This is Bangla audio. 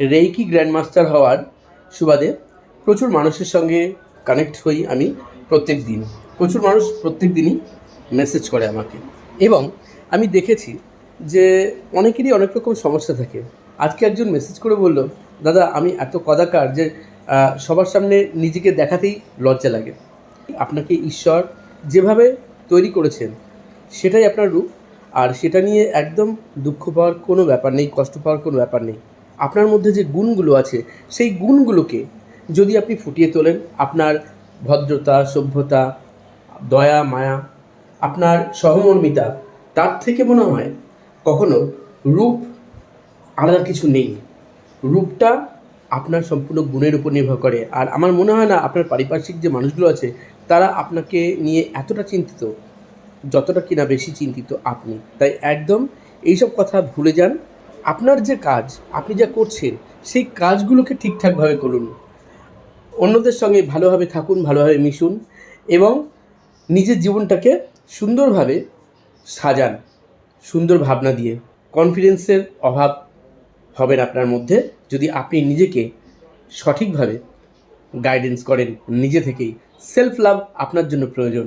রেইকি গ্র্যান্ডমাস্টার হওয়ার সুবাদে প্রচুর মানুষের সঙ্গে কানেক্ট হই আমি প্রত্যেক দিন। প্রচুর মানুষ প্রত্যেক দিনই মেসেজ করে আমাকে। এবং আমি দেখেছি যে অনেকেরই অনেক রকম সমস্যা থাকে। আজকে একজন মেসেজ করে বলল, দাদা, আমি এত কদাকার যে সবার সামনে নিজেকে দেখাতেই লজ্জা লাগে। আপনাকে ঈশ্বর যেভাবে তৈরি করেছেন, সেটাই আপনার রূপ। আর সেটা নিয়ে একদম দুঃখ পাওয়ার কোনো ব্যাপার নেই, কষ্ট পাওয়ার কোনো ব্যাপার নেই। আপনার মধ্যে যে গুণগুলো আছে, সেই গুণগুলোকে যদি আপনি ফুটিয়ে তোলেন, আপনার ভদ্রতা, সভ্যতা, দয়া, মায়া, আপনার সহমর্মিতা, তার থেকে মনে হয় কখনো রূপ আলাদা কিছু নেই। রূপটা আপনার সম্পূর্ণ গুণের উপর নির্ভর করে। আর আমার মনে হয় না আপনার পারিপার্শ্বিক যে মানুষগুলো আছে, তারা আপনাকে নিয়ে এতটা চিন্তিত, যতটা কিনা বেশি চিন্তিত আপনি। তাই একদম এইসব কথা ভুলে যান আপনার যে কাজ, আপনি যা করছেন, সেই কাজগুলোকে ঠিকঠাকভাবে করুন। অন্যদের সঙ্গে ভালোভাবে থাকুন, ভালোভাবে মিশুন এবং নিজের জীবনটাকে সুন্দরভাবে সাজান, সুন্দর ভাবনা দিয়ে। কনফিডেন্সের অভাব হবে আপনার মধ্যে যদি আপনি নিজেকে সঠিকভাবে গাইডেন্স করেন, নিজে থেকেই। সেলফ লাভ আপনার জন্য প্রয়োজন।